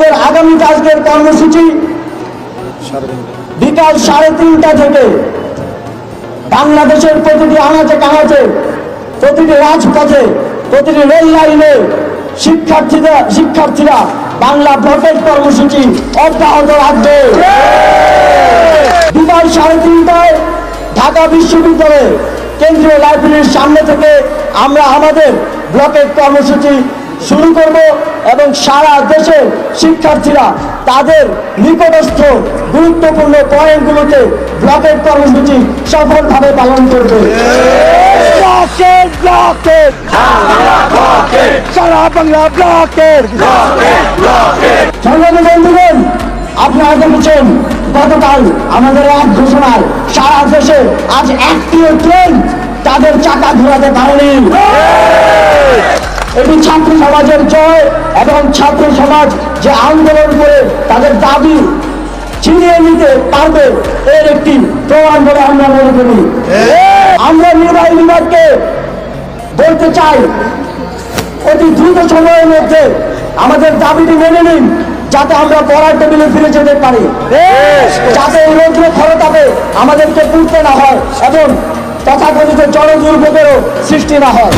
আমাদের আগামী আজকের কর্মসূচি বিকাল সাড়ে তিনটা থেকে বাংলাদেশের প্রতিটি আনাচে কানাচে, প্রতিটি রাজপথে, প্রতিটি রেল লাইনে শিক্ষার্থীরা শিক্ষার্থীরা বাংলা ব্লকের কর্মসূচি অব্যাহত রাখবে। বিকাল সাড়ে তিনটায় ঢাকা বিশ্ববিদ্যালয়ে কেন্দ্রীয় লাইব্রেরির সামনে থেকে আমরা আমাদের ব্লকের কর্মসূচি শুরু করব এবং সারা দেশের শিক্ষার্থীরা তাদের নিকটস্থ গুরুত্বপূর্ণ পয়েন্টগুলোতে ব্লকের কর্মসূচি সফলভাবে পালন করবে। আপনারা দেখেছেন গতকাল আমাদের এক ঘোষণায় সারা দেশে আজ একটিও ট্রেন তাদের চাকা ঘোরাতে পারেনি। এটি ছাত্র সমাজের জয় এবং ছাত্র সমাজ যে আন্দোলন করে তাদের দাবি ছিনিয়ে নিতে পারবে এর একটি প্রমাণ বলে আমরা মনে করি আমরা নির্বাহী বিভাগকে বলতে চাই অতি দ্রুত সময়ের মধ্যে আমাদের দাবিটি মেনে নিন যাতে আমরা পড়ার টেবিলে ফিরে যেতে পারি। যাতে এই রৌদ্র খরতাপে আমাদেরকে পুড়তে না হয় এবং তথাকথিত জনদুর্ভোগেরও সৃষ্টি না হয়।